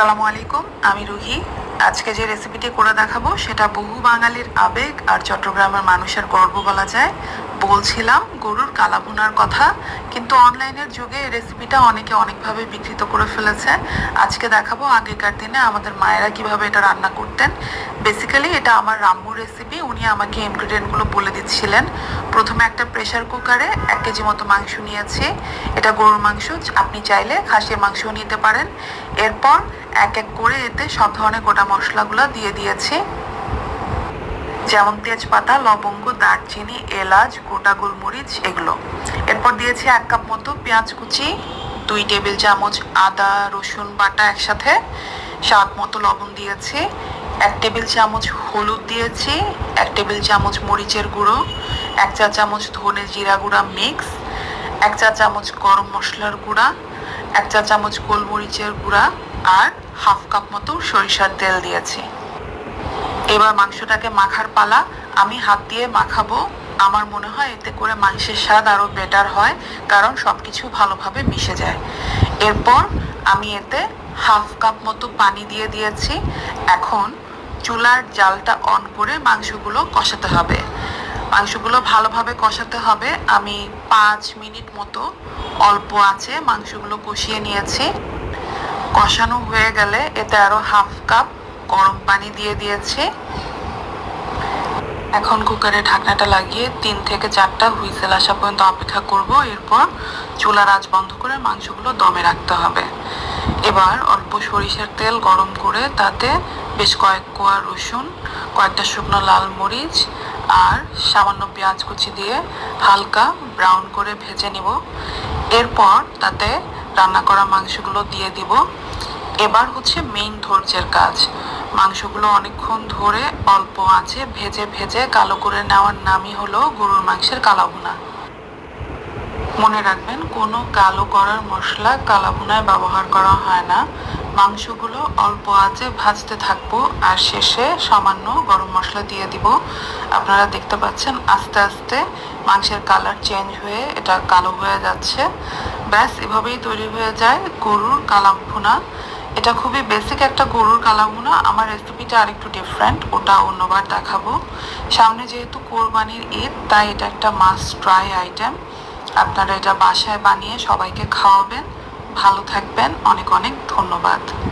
আসসালামু আলাইকুম, আমি রুহি। আজকে যে রেসিপিটি করে দেখাবো, সেটা বহু বাঙালির আবেগ আর চট্টগ্রামের মানুষের গর্ব বলা যায়। বলছিলাম গরুর কালাভুনার কথা, কিন্তু অনলাইনের যুগে এই রেসিপিটা অনেকে অনেকভাবে বিকৃত করে ফেলেছে। আজকে দেখাবো আগেকার দিনে আমাদের মায়েরা কীভাবে এটা রান্না করতেন। বেসিক্যালি এটা আমার রাম্মুর রেসিপি উনি আমাকে ইনগ্রিডিয়েন্টগুলো বলে দিচ্ছিলেন। প্রথমে একটা প্রেশার কুকারে এক কেজি মতো মাংস নিয়েছি। এটা গরুর মাংস, আপনি চাইলে খাসির মাংসও নিতে পারেন। এরপর এক এক করে এতে সব ধরনের গোটা মশলাগুলো দিয়ে দিয়েছি। যেমন তেজপাতা, লবঙ্গ, দারচিনি, এলাচ, গোটা গোলমরিচ, এগুলো। এরপর দিয়েছি এক কাপ মতো পেঁয়াজ কুচি, দুই টেবিল চামচ আদা, রসুন বাটা একসাথে, স্বাদ মতো লবণ দিয়েছি, এক টেবিল চামচ হলুদ দিয়েছি, এক টেবিল চামচ মরিচের গুঁড়ো, এক চা চামচ ধনে জিরা গুঁড়া মিক্স, এক চা চামচ গরম মশলার গুঁড়া, এক চা চামচ গোলমরিচের গুঁড়া, আর হাফ কাপ মতো সরিষার তেল দিয়েছি। এবার মাংসটাকে মাখার পালা। আমি হাত দিয়ে মাখাবো। আমার মনে হয় এতে করে মাংসের স্বাদ আরও বেটার হয়, কারণ সব কিছু ভালোভাবে মিশে যায়। এরপর আমি এতে হাফ কাপ মতো পানি দিয়ে দিয়েছি। এখন চুলার জালটা অন করে মাংসগুলো কষাতে হবে। মাংসগুলো ভালোভাবে কষাতে হবে। আমি পাঁচ মিনিট মতো অল্প আছে মাংসগুলো কষিয়ে নিয়েছি। কষানো হয়ে গেলে এতে আরও হাফ কাপ গরম পানি দিয়ে দিয়েছি। এখন কুকারে ঢাকনাটা লাগিয়ে তিন থেকে চারটা হুইসেল আসা পর্যন্ত অপেক্ষা করব। এরপর চুলার আঁচ বন্ধ করে মাংসগুলো দমে রাখতে হবে। এবার অল্প সরিষার তেল গরম করে তাতে বেশ কয়েক কোয়া রসুন, কয়েকটা শুকনো লাল মরিচ আর সামান্য পেঁয়াজ কুচি দিয়ে হালকা ব্রাউন করে ভেজে নিব। এরপর তাতে রান্না করা মাংসগুলো দিয়ে দিব। এবার হচ্ছে মেইন ধৈর্যের কাজ। মাংসগুলো অনেকক্ষণ ধরে অল্প আছে, ভেজে ভেজে কালো করে নেওয়ার নামই হলো গরুর মাংসের কালাভুনা। মনে রাখবেন, কোনো কালো করার মশলা কালাভুনায় ব্যবহার করা হয় না। মাংসগুলো অল্প আঁচে ভাজতে থাকব, আর শেষে সামান্য গরম মশলা দিয়ে দিব। আপনারা দেখতে পাচ্ছেন, আস্তে আস্তে মাংসের কালার চেঞ্জ হয়ে এটা কালো হয়ে যাচ্ছে। ব্যাস, এভাবেই তৈরি হয়ে যায় গরুর কালাভুনা। এটা খুবই বেসিক একটা গরুর কালামুনা। আমার রেসিপিটা আরেকটু ডিফারেন্ট ওটা অন্যবার দেখাবো। সামনে যেহেতু কোরবানির ঈদ, তাই এটা একটা মাস্ট ট্রাই আইটেম আপনারা এটা বাসায় বানিয়ে সবাইকে খাওয়াবেন। ভালো থাকবেন। অনেক অনেক ধন্যবাদ।